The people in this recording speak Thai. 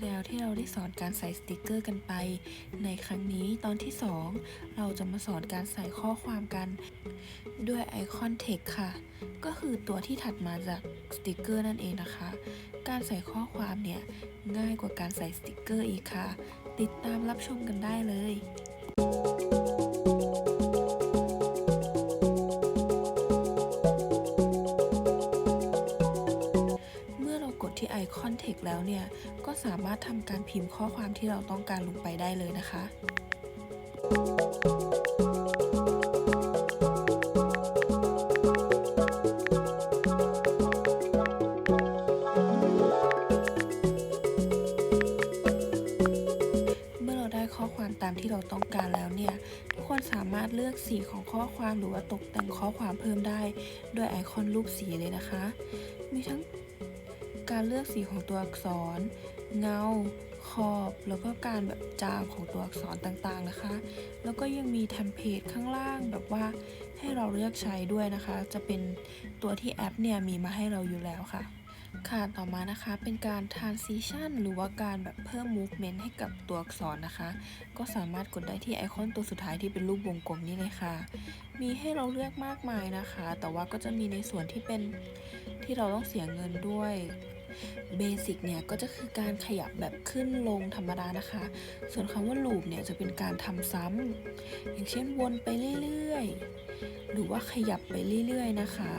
แถวที่เราได้สอนการใส่สติกเกอร์กันไป ในครั้งนี้ตอนที่ 2 เราจะมาสอนการใส่ข้อความกันด้วยไอคอนเทคค่ะ ก็คือตัวที่ถัดมาจากสติกเกอร์นั่นเองนะคะ การใส่ข้อความเนี่ย ง่ายกว่าการใส่สติกเกอร์อีกค่ะ ติดตามรับชมกันได้เลยเที่ไอคอนเท x แล้วเนี่ย ก็สามารถทำการพิมพ์ข้อความที่เราต้องการลงไปได้เลยนะคะ เมื่อเราได้ข้อความตามที่เราต้องการแล้วเนี่ยทุกคนสามารถเลือกสีของข้อความหรือว่าตกแต่งข้อความเพิ่มได้ ด้วยไอคอนรูปสีเลยนะคะ มีทั้ง การเลือกสีของตัวอักษร เงา ขอบ แล้วก็การแบบจางของตัวอักษรต่างๆนะคะ แล้วก็ยังมีเทมเพลตข้างล่างแบบว่าให้เราเลือกใช้ด้วยนะคะ จะเป็นตัวที่แอปเนี่ยมีมาให้เราอยู่แล้วค่ะ ค่ะต่อมานะคะเป็นการ transition หรือว่าการแบบเพิ่ม movement ให้กับตัวอักษรนะคะ ก็สามารถกดได้ที่ไอคอนตัวสุดท้ายที่เป็นรูปวงกลมนี่เลยค่ะ มีให้เราเลือกมากมายนะคะ แต่ว่าก็จะมีในส่วนที่เป็นที่เราต้องเสียเงินด้วยเบสิกเนี่ยก็จะคือการขยับแบบขึ้นลงธรรมดานะคะ ส่วนคำว่า loop เนี่ยจะเป็นการทำซ้ำอย่างเช่นวนไปเรื่อยๆ หรือว่าขยับไปเรื่อยๆนะคะ